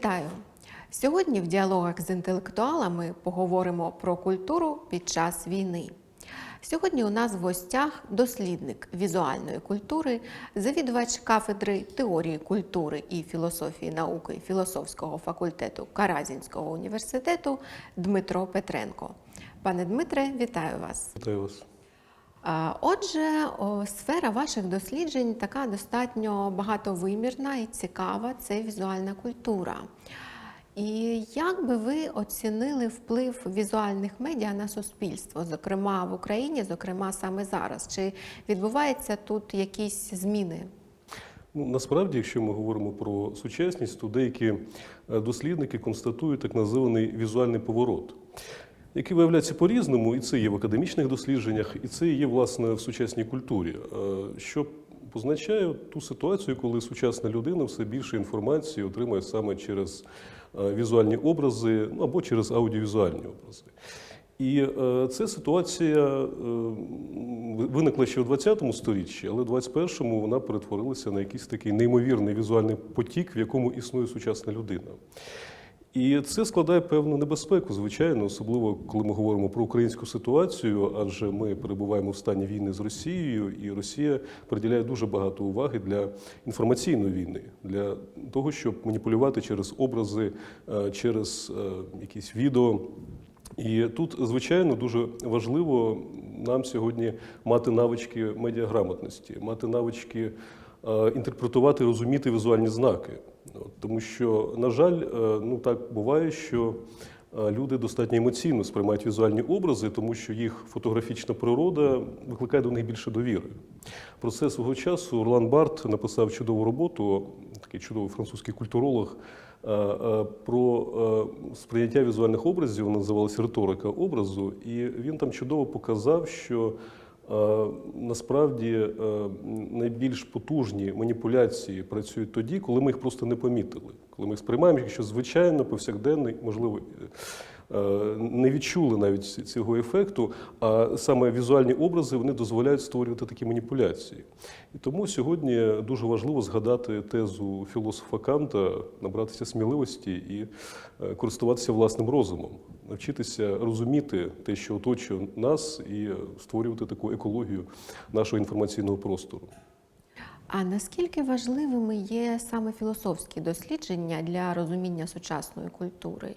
Вітаю! Сьогодні в діалогах з інтелектуалами поговоримо про культуру під час війни. Сьогодні у нас в гостях дослідник візуальної культури, завідувач кафедри теорії культури і філософії науки філософського факультету Каразінського університету Дмитро Петренко. Пане Дмитре, вітаю вас. Вітаю вас. Отже, сфера ваших досліджень така достатньо багатовимірна і цікава це візуальна культура. І як би ви оцінили вплив візуальних медіа на суспільство, зокрема в Україні, зокрема саме зараз? Чи відбуваються тут якісь зміни? Ну, насправді, якщо ми говоримо про сучасність, то деякі е, дослідники констатують так називаний візуальний поворот, який виявляється по-різному, і це є в академічних дослідженнях, і це є власне в сучасній культурі, е, що позначає ту ситуацію, коли сучасна людина все більше інформації отримує саме через е, візуальні образи або через аудіовізуальні образи. І е, ця ситуація виникла ще у 20 сторіччі, але в 21-му вона перетворилася на якийсь такий неймовірний візуальний потік, в якому існує сучасна людина. І це складає певну небезпеку, звичайно, особливо коли ми говоримо про українську ситуацію, адже ми перебуваємо в стані війни з Росією, і Росія приділяє дуже багато уваги для інформаційної війни, для того, щоб маніпулювати через образи, е, через е, якісь відео. І тут, звичайно, дуже важливо нам сьогодні мати навички медіаграмотності, мати навички е, інтерпретувати, розуміти візуальні знаки. Тому що, на жаль, е, ну так буває, що е, люди достатньо емоційно сприймають візуальні образи, тому що їх фотографічна природа викликає до них більше довіри. Про це свого часу Орлан Барт написав чудову роботу, такий чудовий французький культуролог. е, Про сприйняття візуальних образів називалася риторика образу, і він там чудово показав, що насправді е, найбільш потужні маніпуляції працюють тоді, коли ми їх просто не помітили, коли ми їх сприймаємо, якщо звичайно повсякденний, можливо, е, не відчули навіть цього ефекту, а саме візуальні образи вони дозволяють створювати такі маніпуляції. І тому сьогодні дуже важливо згадати тезу філософа Канта, набратися сміливості і е, користуватися власним розумом, навчитися розуміти те, що оточує нас, і створювати таку екологію нашого інформаційного простору. А наскільки важливими є саме філософські дослідження для розуміння сучасної культури?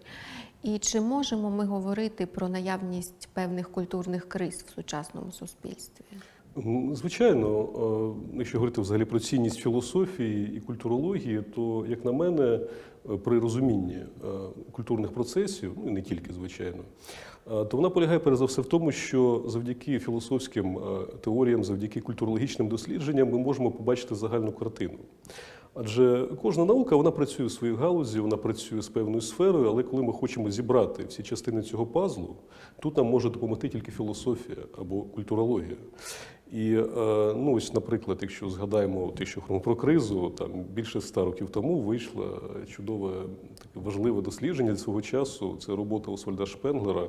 І чи можемо ми говорити про наявність певних культурних криз в сучасному суспільстві? Звичайно, якщо говорити взагалі про цінність філософії і культурології, то, як на мене, е, при розумінні е, культурних процесів, ну не тільки, звичайно, е, то вона полягає перш за все в тому, що завдяки філософським теоріям, завдяки культурологічним дослідженням ми можемо побачити загальну картину. Адже кожна наука вона працює в своїй галузі, вона працює з певною сферою, але коли ми хочемо зібрати всі частини цього пазлу, тут нам може допомогти тільки філософія або культурологія. І е, ну ось, наприклад, якщо згадаємо те, що про кризу, там більше ста років тому вийшло чудове таке важливе дослідження свого часу. Це робота Освальда Шпенглера,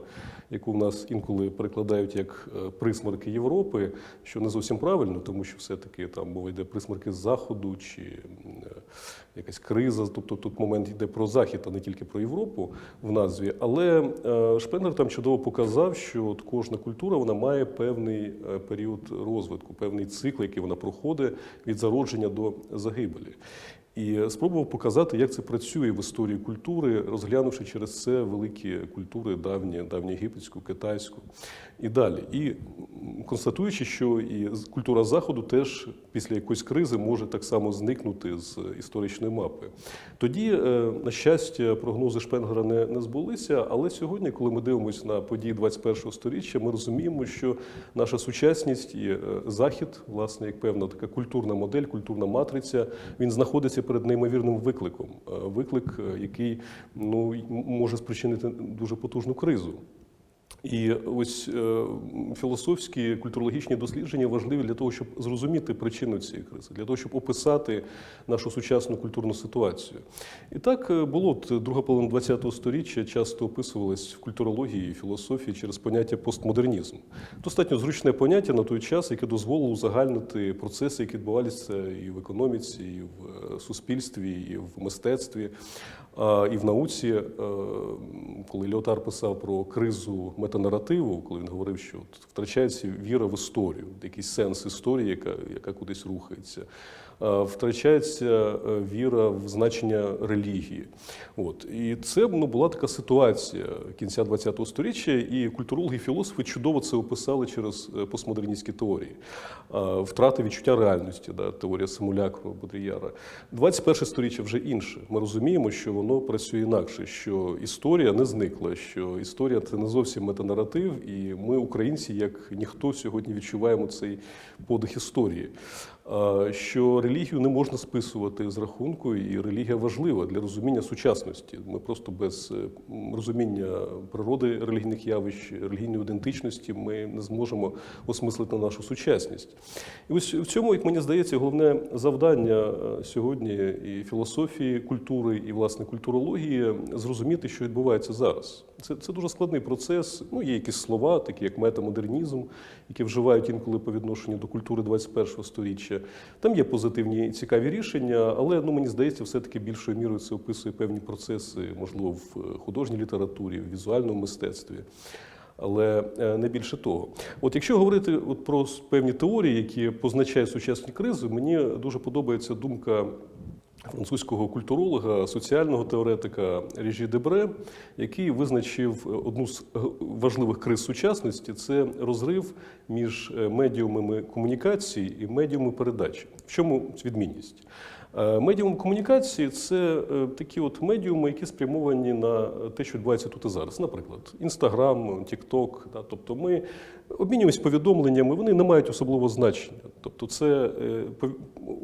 яку в нас інколи перекладають як присмарки присмерки Європи, що не зовсім правильно, тому що все-таки там мова йде присмерки з заходу чи е, якась криза. Тобто тут момент йде про захід, а не тільки про Європу в назві. Але Шпенер там чудово показав, що от кожна культура вона має певний е, період розвитку, певний цикл, який вона проходить від зародження до загибелі. І спробував показати, як це працює в історії культури, розглянувши через це великі культури давні, давньоєгипетську, китайську і далі. І констатуючи, що і культура заходу теж після якоїсь кризи може так само зникнути з історичної мапи. Тоді, е, на щастя, прогнози Шпенгера не, не збулися, але сьогодні, коли ми дивимося на події 21-го сторіччя, ми розуміємо, що наша сучасність і е, захід, власне, як певна така культурна модель, культурна матриця, він знаходиться перед неймовірним викликом. Е, Виклик, е, який ну, може спричинити дуже потужну кризу. І ось е, філософські культурологічні дослідження важливі для того, щоб зрозуміти причину цієї кризи, для того, щоб описати нашу сучасну культурну ситуацію. І так е, було друга половина ХХ століття часто описувалась в культурології і філософії через поняття постмодернізм. Достатньо зручне поняття на той час, яке дозволило узагальнити процеси, які відбувалися і в економіці, і в е, суспільстві, і в мистецтві, і в науці. Е, Коли Леотар писав про кризу метанаративу, коли він говорив, що втрачається віра в історію, якийсь сенс історії, яка, яка кудись рухається. Втрачається е, віра в значення релігії. От. І це ну, була така ситуація кінця ХХ століття, і культурологи і філософи чудово це описали через е, постмодерністські теорії. Втрати відчуття реальності, да, теорія симулякру Бодріяра. 21 століття вже інше. Ми розуміємо, що воно працює інакше, що історія не зникла, що історія це не зовсім метанаратив, і ми, українці, як ніхто сьогодні відчуваємо цей подих історії. А, Що релігію не можна списувати з рахунку, і релігія важлива для розуміння сучасності. Ми просто без е, розуміння природи релігійних явищ, релігійної ідентичності ми не зможемо осмислити нашу сучасність. І ось в цьому, як мені здається, головне завдання е, сьогодні і філософії культури, і власне культурології зрозуміти, що відбувається зараз. Це, це дуже складний процес. Ну, є якісь слова, такі як метамодернізм, які вживають інколи по відношенню до культури 21 століття. Там є позитивні і цікаві рішення, але ну мені здається, все-таки більшою мірою це описує певні процеси, можливо, в е, художній літературі, в візуальному мистецтві. Але е, не більше того. От якщо говорити от про певні теорії, які позначають сучасні кризи, мені дуже подобається думка французького культуролога, соціального теоретика Режі Дебре, який визначив е, одну з важливих криз сучасності це розрив між е, медіумами комунікації і медіумами передачі. В чому відмінність? Е, Медіум комунікації це е, такі от медіуми, які спрямовані на те, що відбувається тут і зараз. Наприклад, Інстаграм, Тікток. Тобто ми обмінюємось повідомленнями, вони не мають особливого значення. Тобто, це е,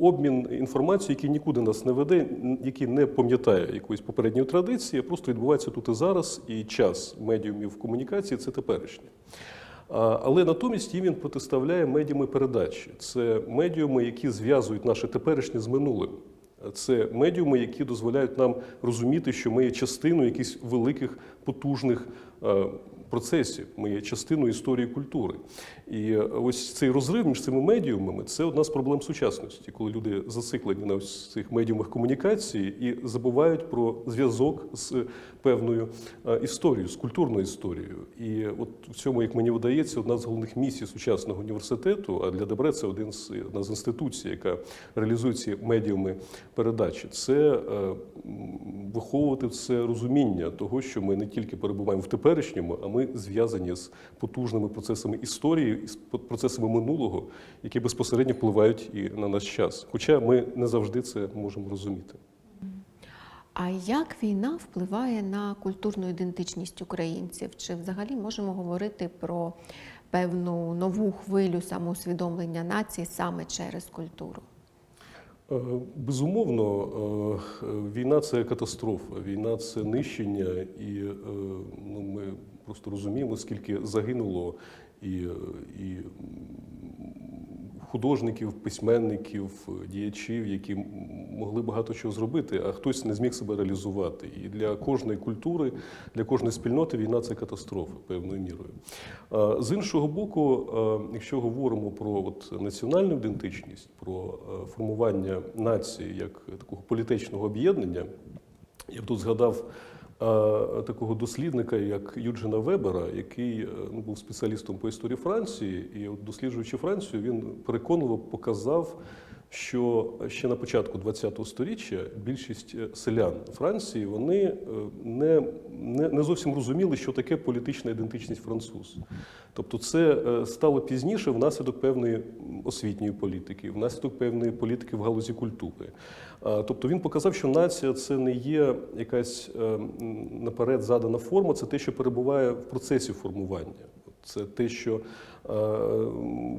обмін інформацією, який нікуди нас не веде, який не пам'ятає якоїсь попередньої традиції, а просто відбувається тут і зараз, і час медіумів комунікації це теперішнє. Але натомість їм він протиставляє медіуми передачі. Це медіуми, які зв'язують наше теперішнє з минулим. Це медіуми, які дозволяють нам розуміти, що ми є частиною якихось великих потужних процесів. Ми є частиною історії культури. І ось цей розрив між цими медіумами це одна з проблем сучасності, коли люди зациклені на ось цих медіумах комунікації і забувають про зв'язок з певною е, історією, з культурною історією. І от в цьому, як мені видається, одна з головних місій сучасного університету, а для Дебре це один з одна з інституцій, яка реалізує ці медіуми передачі. Це е, виховувати це розуміння того, що ми не тільки перебуваємо в теперішньому, а ми зв'язані з потужними процесами історії, з процесами минулого, які безпосередньо впливають і на наш час. Хоча ми не завжди це можемо розуміти. А як війна впливає на культурну ідентичність українців? Чи взагалі можемо говорити про певну нову хвилю самоусвідомлення нації саме через культуру? Е, Безумовно, е, війна це катастрофа, війна це нищення, і е, ну, ми просто розуміємо, скільки загинуло і, е, і художників, письменників, діячів, які могли багато чого зробити, а хтось не зміг себе реалізувати. І для кожної культури, для кожної спільноти війна це катастрофа певною мірою. З іншого боку, якщо говоримо про от національну ідентичність, про е, формування нації як такого політичного об'єднання, я б тут згадав такого дослідника, як Юджина Вебера, який е, ну, був спеціалістом по історії Франції, і от, досліджуючи Францію, він переконливо показав. Що ще на початку ХХ століття більшість е, селян Франції вони е, не, не, не зовсім розуміли, що таке політична ідентичність француз. Тобто, це е, стало пізніше внаслідок певної освітньої політики, внаслідок певної політики в галузі культури. Тобто він показав, що нація це не є якась наперед задана форма, це те, що перебуває в процесі формування. Це те, що е,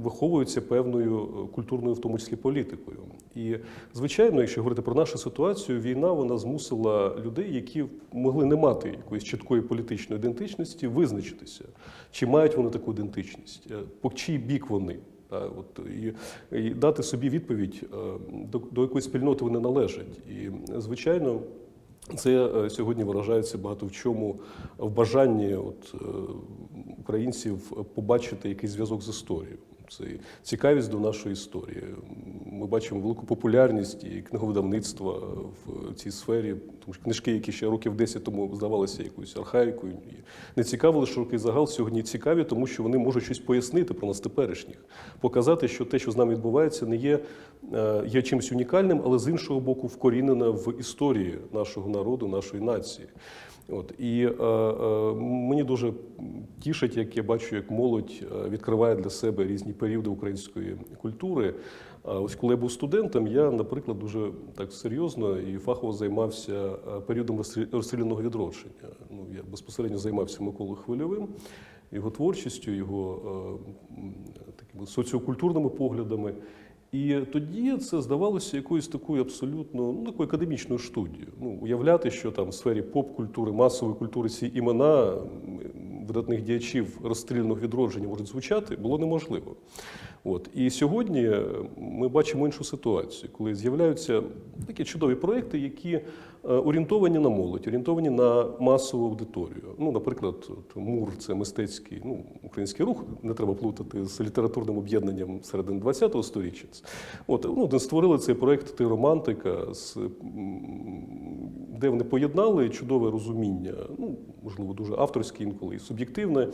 виховується певною культурною, в тому числі політикою. І звичайно, якщо говорити про нашу ситуацію, війна вона змусила людей, які могли не мати якоїсь чіткої політичної ідентичності, визначитися, чи мають вони таку ідентичність, е, по чий бік вони. От, і, і дати собі відповідь, е, до, до якої спільноти вони належать. І, звичайно, це сьогодні виражається багато в чому в бажанні от, українців побачити якийсь зв'язок з історією. Це цікавість до нашої історії. Ми бачимо велику популярність і книговидавництва в цій сфері, тому що книжки, які ще років 10 тому здавалися якоюсь архаїкою, і не цікавили широкий загал, сьогодні цікаві, тому що вони можуть щось пояснити про нас теперішніх, показати, що те, що з нами відбувається, не є, е, є чимось унікальним, але з іншого боку, вкорінене в історії нашого народу, нашої нації. От і е, е, мені дуже тішить, як я бачу, як молодь е, відкриває для себе різні періоди української культури. Ось коли я був студентом, я, наприклад, дуже так серйозно і фахово займався е, періодом розстріляного відродження. Ну я безпосередньо займався Миколою Хвильовим, його творчістю, його е, такими соціокультурними поглядами. І тоді це здавалося якоюсь такою абсолютно ну, такою академічною студією. Ну, уявляти, що там в сфері поп-культури, масової культури ці імена видатних діячів розстріляного відродження можуть звучати, було неможливо. От. І сьогодні е, ми бачимо іншу ситуацію, коли з'являються такі чудові проекти, які е, орієнтовані на молодь, орієнтовані на масову аудиторію. Ну, наприклад, МУР це мистецький ну, український рух, не треба плутати з літературним об'єднанням середини ХХ століття. От, ну, створили цей проект Ти романтика, з, де вони поєднали чудове розуміння, ну, можливо, дуже авторське інколи і суб'єктивне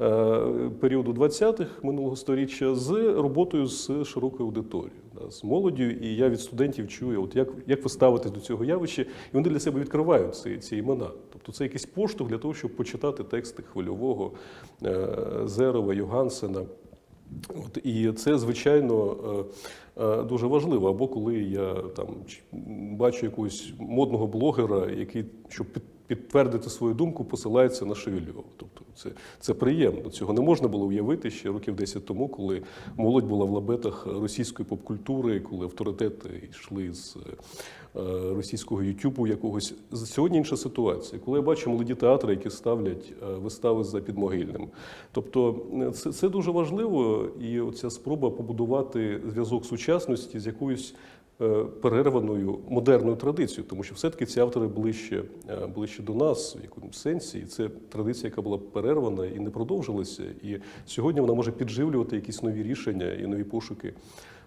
е, періоду 20-х минулого століття з роботою з широкою аудиторією, да, з молоддю. І я від студентів чую, от як, як ви ставитесь до цього явища, і вони для себе відкривають ці, ці імена. Тобто це якийсь поштовх для того, щоб почитати тексти хвильового е, Зерова, Йогансена. От, і це, звичайно, е, е, дуже важливо. Або коли я там бачу якогось модного блогера, який, щоб під- підтвердити свою думку, посилається на Шевельова. Тобто це, це приємно. Цього не можна було уявити ще років 10 тому, коли молодь була в лабетах російської попкультури, коли авторитети йшли з е, російського Ютубу якогось. Сьогодні інша ситуація. Коли я бачу молоді театри, які ставлять е, вистави за підмогильним. Тобто е, це, це дуже важливо, і оця спроба побудувати зв'язок сучасності з якоюсь перерваною модерною традицією, тому що все-таки ці автори ближче, е, ближче до нас в якомусь сенсі, і це традиція, яка була перервана і не продовжилася. І сьогодні вона може підживлювати якісь нові рішення і нові пошуки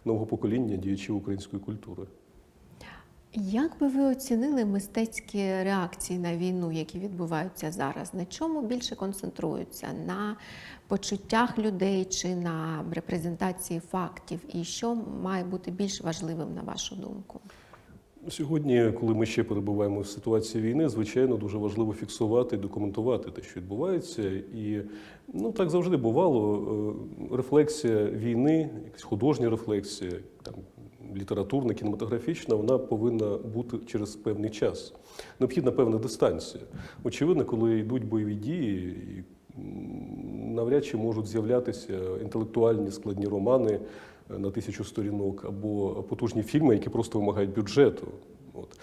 нового покоління діячів української культури. Як би ви оцінили мистецькі реакції на війну, які відбуваються зараз? На чому більше концентруються? На почуттях людей чи на репрезентації фактів? І що має бути більш важливим на вашу думку? Сьогодні, коли ми ще перебуваємо в ситуації війни, звичайно, дуже важливо фіксувати і документувати те, що відбувається. І ну так завжди бувало. Е, Рефлексія війни, якась художня рефлексія, там літературна, кінематографічна, вона повинна бути через певний час. Необхідна певна дистанція. Очевидно, коли йдуть бойові дії, навряд чи можуть з'являтися інтелектуальні складні романи е, на тисячу сторінок або потужні фільми, які просто вимагають бюджету. От.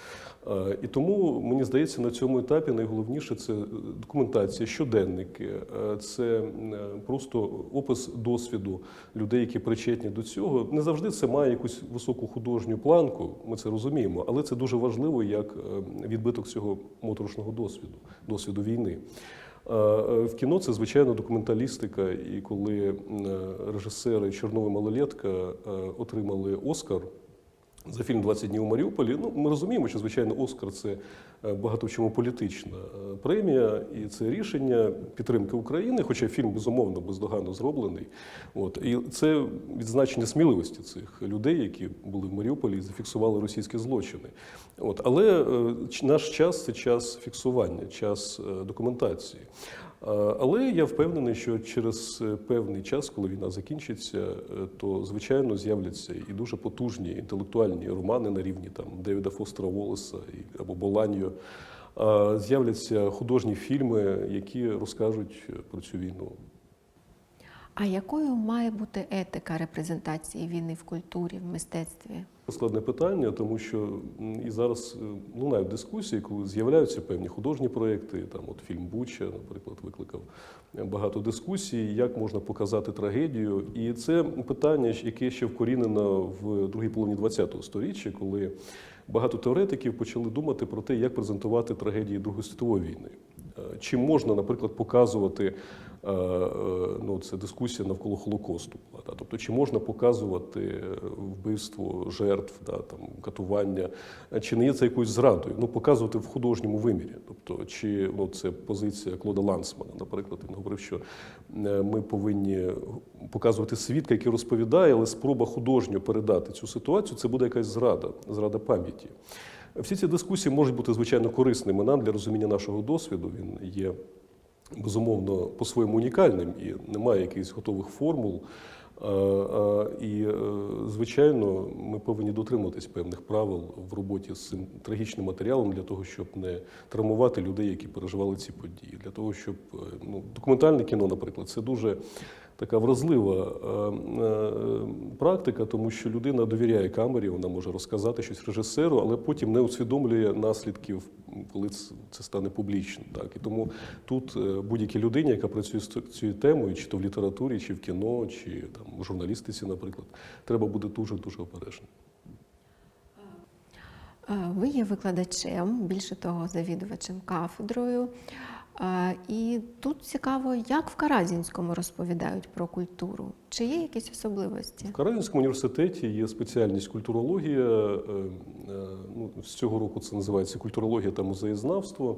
Е, І тому мені здається, на цьому етапі найголовніше це документація, щоденники, е, це е, просто опис досвіду людей, які причетні до цього. Не завжди це має якусь високу художню планку, ми це розуміємо, але це дуже важливо як е, відбиток цього моторошного досвіду, досвіду війни. Е, е, В кіно це звичайно документалістика, і коли е, режисери Чорнова малолетка е, отримали Оскар. За фільм «20 днів у Маріуполі. Ну, ми розуміємо, що звичайно Оскар це багато в чому політична е, премія, і це рішення підтримки України, хоча фільм безумовно бездоганно зроблений. От і це відзначення сміливості цих людей, які були в Маріуполі і зафіксували російські злочини. От але е, наш час це час фіксування, час е, документації. Е, Але я впевнений, що через е, певний час, коли війна закінчиться, е, то звичайно з'являться і дуже потужні інтелектуальні романи на рівні там Девіда Фостера Волеса або Боланьо. Е, З'являться художні фільми, які розкажуть е, про цю війну. А якою має бути етика репрезентації війни в культурі, в мистецтві? Складне питання, тому що і зараз е, лунають дискусії, коли з'являються певні художні проєкти. Там от фільм Буча, наприклад, викликав багато дискусій, як можна показати трагедію. І це питання, яке ще вкорінено в другій половині ХХ століття, коли багато теоретиків почали думати про те, як презентувати трагедії Другої світової війни. Е, Чи можна, наприклад, показувати ну, це дискусія навколо Холокосту, була, да, тобто чи можна показувати е, вбивство жертв, да, там, катування, е, чи не є це якоюсь зрадою? Ну, показувати в художньому вимірі. Тобто, чи ну, це позиція Клода Лансмана, наприклад, він говорив, що е, ми повинні показувати свідка, який розповідає, але спроба художньо передати цю ситуацію, це буде якась зрада, зрада пам'яті. Всі ці дискусії можуть бути звичайно корисними нам для розуміння нашого досвіду. Він є безумовно по-своєму унікальним і немає якихось готових формул. Е, е, І, е, звичайно, ми повинні дотримуватись певних правил в роботі з цим трагічним матеріалом для того, щоб не травмувати людей, які переживали ці події. Для того, щоб ну, документальне кіно, наприклад, це дуже така вразлива е, е, практика, тому що людина довіряє камері, вона може розказати щось режисеру, але потім не усвідомлює наслідків, коли це, стане публічним. Так і тому тут е, будь-якій людині, яка працює з цією темою, чи то в літературі, чи в кіно, чи там в журналістиці, наприклад, треба бути дуже дуже обережним. Ви є викладачем, більше того, завідувачем кафедрою. І тут цікаво, як в Каразінському розповідають про культуру. Чи є якісь особливості? В Каразінському університеті є спеціальність культурологія. е, е, Ну, з цього року це називається культурологія та музеєзнавство.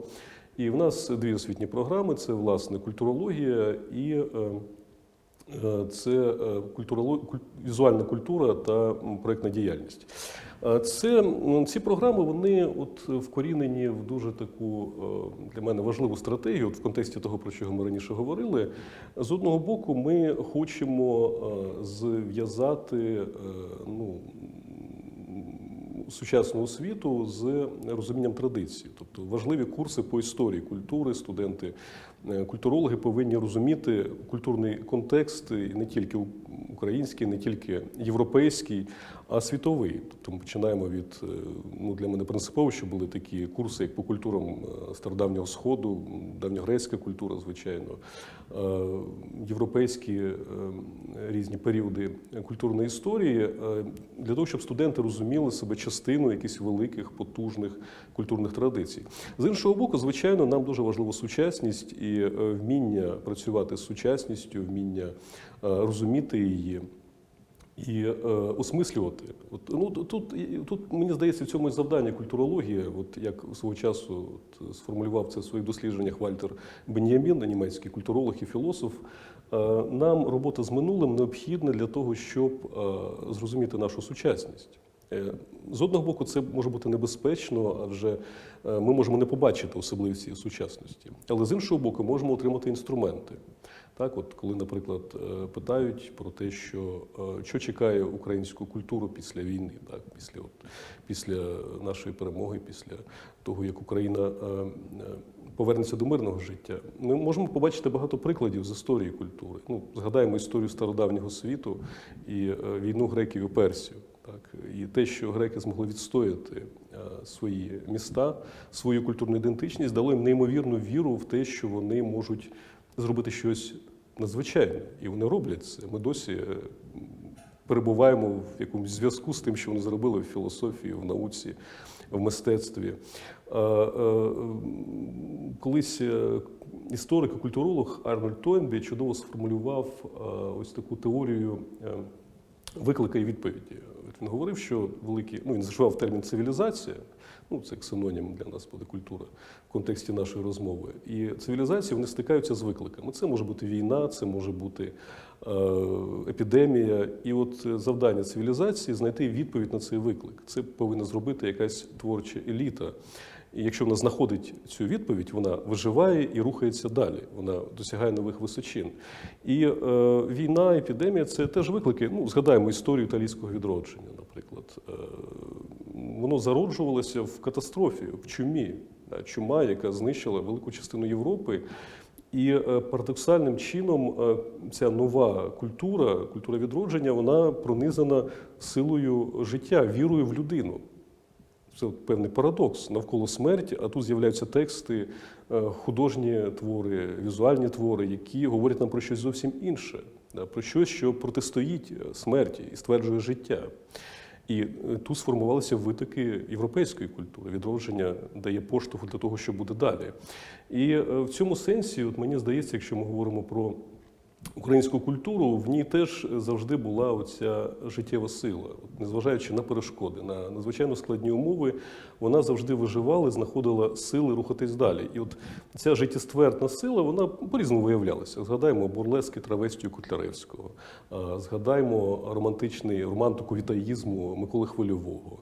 І в нас дві освітні програми: це власне культурологія і е, це е, візуальна культура та проєктна діяльність. Е, Це ці програми вони от вкорінені в дуже таку е, для мене важливу стратегію, от в контексті того, про що ми раніше говорили. З одного боку, ми хочемо е, зв'язати ну, сучасну освіту з розумінням традиції. Тобто важливі курси по історії культури, студенти, культурологи повинні розуміти культурний контекст і не тільки український, не тільки європейський, а світовий. Тобто ми починаємо від е, ну для мене принципово, що були такі курси, як по культурам е, стародавнього сходу, давньогрецька культура, звичайно, е, європейські різні періоди культурної історії, для того, щоб студенти розуміли себе частиною якихось великих, потужних культурних традицій. З іншого боку, звичайно, нам дуже важлива сучасність і вміння працювати з сучасністю, вміння розуміти її. І е, осмислювати. От, ну, тут, тут, мені здається, в цьому і завдання культурології, от як свого часу от, сформулював це в своїх дослідженнях Вальтер Бен'ямін, німецький культуролог і філософ. Е, нам робота з минулим необхідна для того, щоб е, зрозуміти нашу сучасність. Е, З одного боку, це може бути небезпечно, адже е, ми можемо не побачити особливості сучасності. Але з іншого боку, можемо отримати інструменти. Так, от коли, наприклад, е, питають про те, що е, що чекає українську культуру після війни, так, після, от, після нашої перемоги, після того, як Україна е, повернеться до мирного життя, ми можемо побачити багато прикладів з історії культури. Ну, згадаємо історію стародавнього світу і війну греків і персів. Так, і те, що греки змогли відстояти свої міста, свою культурну ідентичність, дало їм неймовірну віру в те, що вони можуть зробити щось надзвичайне, і вони роблять це. Ми досі е, перебуваємо в якомусь зв'язку з тим, що вони зробили в філософії, в науці, в мистецтві. Е, е, Колись історик і культуролог Арнольд Тойнбі чудово сформулював ось таку теорію виклика і відповіді. Він говорив, що великі, ну він зашивав термін цивілізація, ну це як синонім для нас буде культура в контексті нашої розмови. І цивілізації вони стикаються з викликами. Це може бути війна, це може бути е, епідемія. І от завдання цивілізації знайти відповідь на цей виклик. Це повинна зробити якась творча еліта. І якщо вона знаходить цю відповідь, вона виживає і рухається далі. Вона досягає нових височин. І е, війна, епідемія це теж виклики. Ну, згадаємо історію італійського відродження, наприклад. Е, воно зароджувалося в катастрофі, в чумі. Чума, яка знищила велику частину Європи. І е, парадоксальним чином е, ця нова культура, культура відродження, вона пронизана силою життя, вірою в людину. Це певний парадокс навколо смерті, а тут з'являються тексти, е, художні твори, візуальні твори, які говорять нам про щось зовсім інше, про щось, що протистоїть е, смерті і стверджує життя. І е, тут сформувалися витоки європейської культури. Відродження дає поштовх для того, що буде далі. І в цьому сенсі, от мені здається, якщо ми говоримо про українську культуру, в ній теж завжди була оця життєва сила. Незважаючи на перешкоди, на надзвичайно складні умови, вона завжди виживала, знаходила сили рухатись далі. І от ця життєствердна сила, вона по-різному виявлялася. Згадаймо бурлески Травестію Котляревського, а, згадаймо романтичний романтику вітаїзму Миколи Хвильового.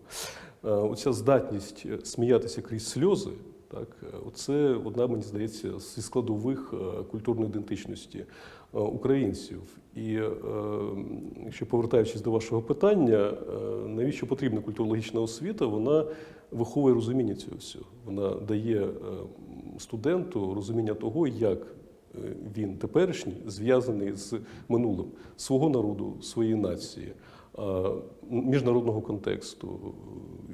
Оця здатність е, сміятися крізь сльози, так, е, це одна, мені здається, зі складових е, культурної ідентичності українців. І ще повертаючись до вашого питання, е, навіщо потрібна культурологічна освіта? Вона виховує розуміння цього всього. Вона дає е, студенту розуміння того, як е, він теперішній зв'язаний з минулим свого народу, своєї нації, міжнародного контексту,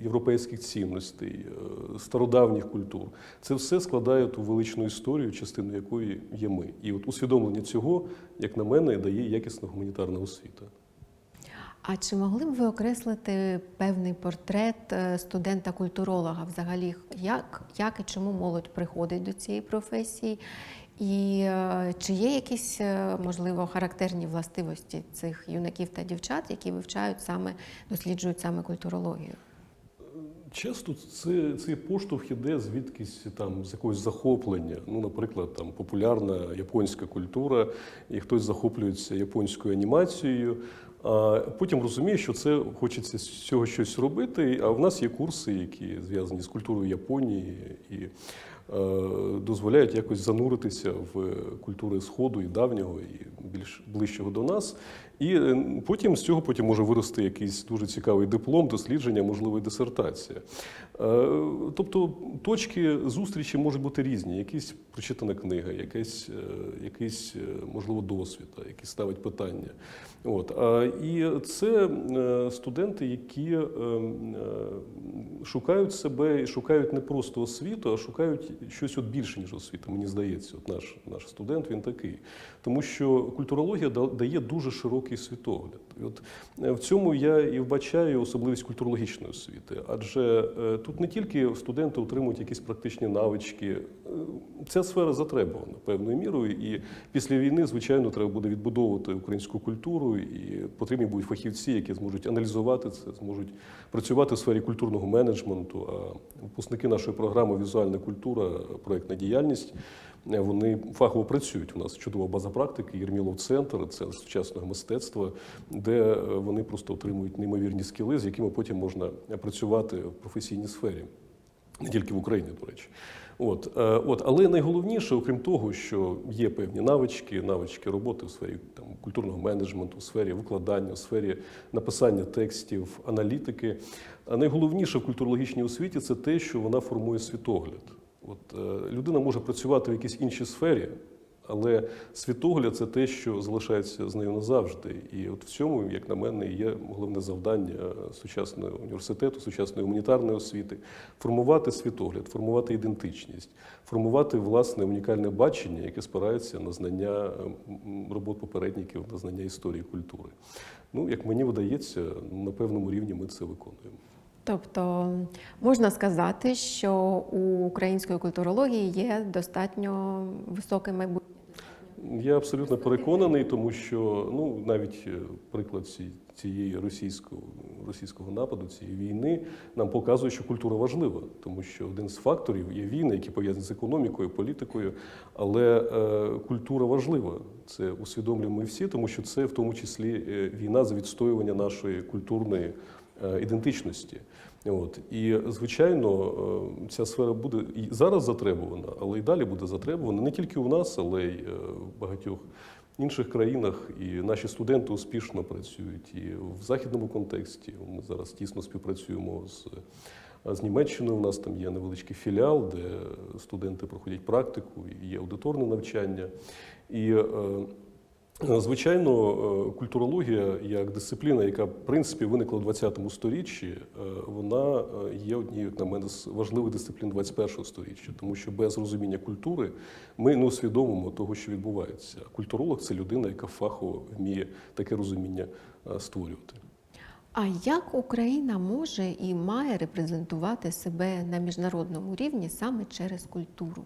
європейських цінностей, е, стародавніх культур. Це все складає ту величну історію, частиною якої є ми. І от усвідомлення цього, як на мене, дає якісна гуманітарна освіта. А чи могли б ви окреслити певний портрет е, студента-культуролога взагалі? Як, як і чому молодь приходить до цієї професії? І е, чи є якісь, е, можливо, характерні властивості цих юнаків та дівчат, які вивчають саме, досліджують саме культурологію? Часто це, цей поштовх іде звідкись там з якогось захоплення. Ну, наприклад, там популярна японська культура, і хтось захоплюється японською анімацією. А потім розуміє, що це хочеться з цього щось робити. А в нас є курси, які зв'язані з культурою Японії і дозволяють якось зануритися в культури Сходу і давнього, і більш ближчого до нас. І е, потім з цього потім може вирости якийсь дуже цікавий диплом, дослідження, можливо, і дисертація. Е, Тобто точки зустрічі можуть бути різні. Якась прочитана книга, якийсь, е, якийсь е, можливо, досвід, який ставить питання. От. І це студенти, які шукають себе і шукають не просто освіту, а шукають щось от більше, ніж освіта. Мені здається, от наш, наш студент він такий. Тому що культурологія дає дуже широкий світогляд. І от е, в цьому я і вбачаю особливість культурологічної освіти. Адже е, тут не тільки студенти отримують якісь практичні навички, е, ця сфера затребувана певною мірою. І після війни, звичайно, треба буде відбудовувати українську культуру, і потрібні будуть фахівці, які зможуть аналізувати це, зможуть працювати в сфері культурного менеджменту. А випускники нашої програми Візуальна культура, проєктна діяльність. Е, Вони фахово працюють. У нас чудова база практики, Єрмілов центр, це сучасного мистецтва, де е, вони просто отримують неймовірні скіли, з якими потім можна працювати в професійній сфері, не тільки в Україні, до речі. От, е, от, але найголовніше, окрім того, що є певні навички, навички роботи в сфері там, культурного менеджменту, в сфері викладання, в сфері написання текстів, аналітики. А найголовніше в культурологічній освіті це те, що вона формує світогляд. От, е, людина може працювати в якійсь іншій сфері, але світогляд це те, що залишається з нею назавжди. І от в цьому, як на мене, є головне завдання сучасного університету, сучасної гуманітарної освіти формувати світогляд, формувати ідентичність, формувати власне унікальне бачення, яке спирається на знання робот попередників, на знання історії культури. Ну, як мені видається, на певному рівні ми це виконуємо. Тобто можна сказати, що у української культурології є достатньо високе майбутнє. Я абсолютно переконаний, тому що ну навіть е, приклад цієї російського російського нападу, цієї війни нам показує, що культура важлива, тому що один з факторів є війни, які пов'язані з економікою, політикою, але е, культура важлива. Це усвідомлюємо ми всі, тому що це в тому числі е, війна за відстоювання нашої культурної ідентичності. От і звичайно, е, ця сфера буде і зараз затребувана, але і далі буде затребувана не тільки у нас, але й е, в багатьох інших країнах. І наші студенти успішно працюють і в західному контексті. Ми зараз тісно співпрацюємо з З Німеччиною у нас там є невеличкий філіал, де студенти проходять практику, і є аудиторне навчання. І е, Звичайно, е, культурологія як дисципліна, яка в принципі виникла у 20 сторіччі, е, вона е, є однією, як на мене, з важливих дисциплін 21 сторіччя, тому що без розуміння культури ми не усвідомимо того, що відбувається. Культуролог це людина, яка фахово вміє таке розуміння е, створювати. А як Україна може і має репрезентувати себе на міжнародному рівні саме через культуру?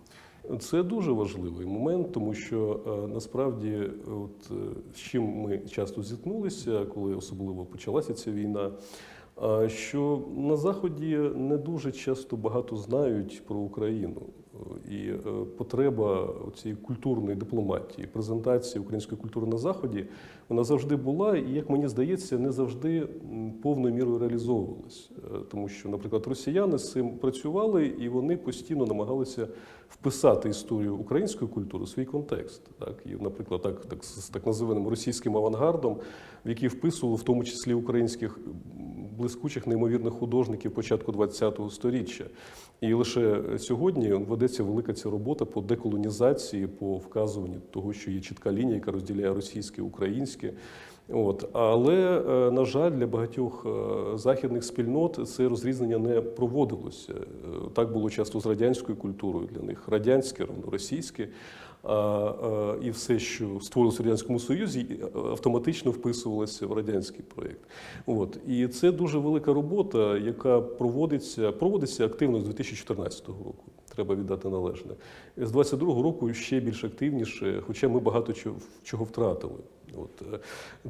Це дуже важливий момент, тому що е, насправді, от е, з чим ми часто зіткнулися, коли особливо почалася ця війна. а, Що на заході не дуже часто багато знають про Україну, і е, потреба цієї культурної дипломатії, презентації української культури на заході, вона завжди була, і як мені здається, не завжди повною мірою реалізовувалась. Е, Тому що, наприклад, росіяни з цим працювали, і вони постійно намагалися вписати історію української культури у свій контекст. Так і, наприклад, так, так з так називаним російським авангардом, в який вписували в тому числі українських блискучих неймовірних художників початку ХХ століття. І лише сьогодні ведеться велика ця робота по деколонізації, по вказуванню того, що є чітка лінія, яка розділяє російське, українське. От. Але, е, на жаль, для багатьох е, західних спільнот це розрізнення не проводилося. Е, Так було часто з радянською культурою для них. Радянське, равно російське. І все, що створилося в Радянському Союзі, е, автоматично вписувалося в радянський проєкт. От. І це дуже велика робота, яка проводиться, проводиться активно з 2014 року. Треба віддати належне. З 22-го року ще більш активніше, хоча ми багато чого втратили. От. е,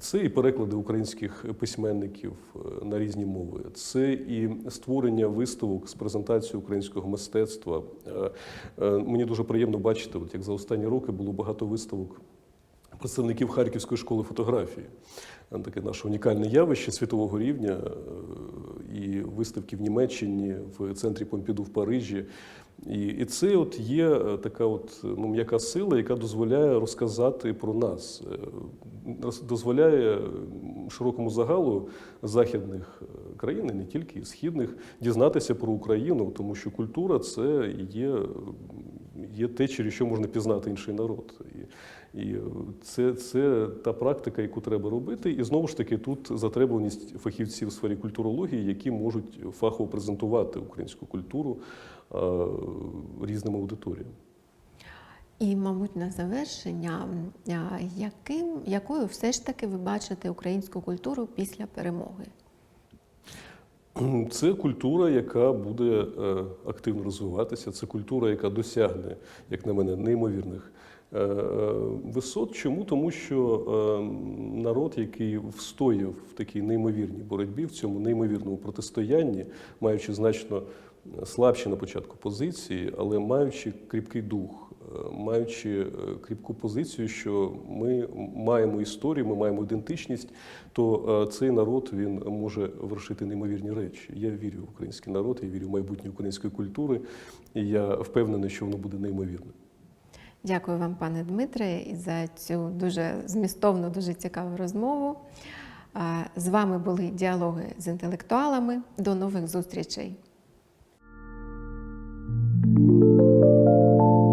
Це і переклади українських письменників е, на різні мови, це і створення виставок з презентацією українського мистецтва. Е, Мені дуже приємно бачити, от як за останні роки було багато виставок представників Харківської школи фотографії. Таке наше унікальне явище світового рівня і виставки в Німеччині, в центрі Помпіду в Парижі. І, і це от є е, така от ну, м'яка сила, яка дозволяє розказати про нас, е, дозволяє широкому загалу західних е, країн, не тільки східних, дізнатися про Україну, тому що культура це є, є те, через що можна пізнати інший народ. І, і е, це, це та практика, яку треба робити. І знову ж таки, тут затребуваність фахівців в сфері культурології, які можуть фахово презентувати українську культуру е, різним аудиторіям. І, мабуть, на завершення, яким, якою все ж таки ви бачите українську культуру після перемоги? Це культура, яка буде е, активно розвиватися. Це культура, яка досягне, як на мене, неймовірних е, е, висот. Чому? Тому що народ, який встояв в такій неймовірній боротьбі, в цьому неймовірному протистоянні, маючи значно слабші на початку позиції, але маючи кріпкий дух, е, маючи е, кріпку позицію, що ми маємо історію, ми маємо ідентичність, то е, цей народ він може вершити неймовірні речі. Я вірю в український народ, я вірю в майбутнє української культури, і я впевнений, що воно буде неймовірним. Дякую вам, пане Дмитре, і за цю дуже змістовну, дуже цікаву розмову. З вами були діалоги з інтелектуалами. До нових зустрічей. thank you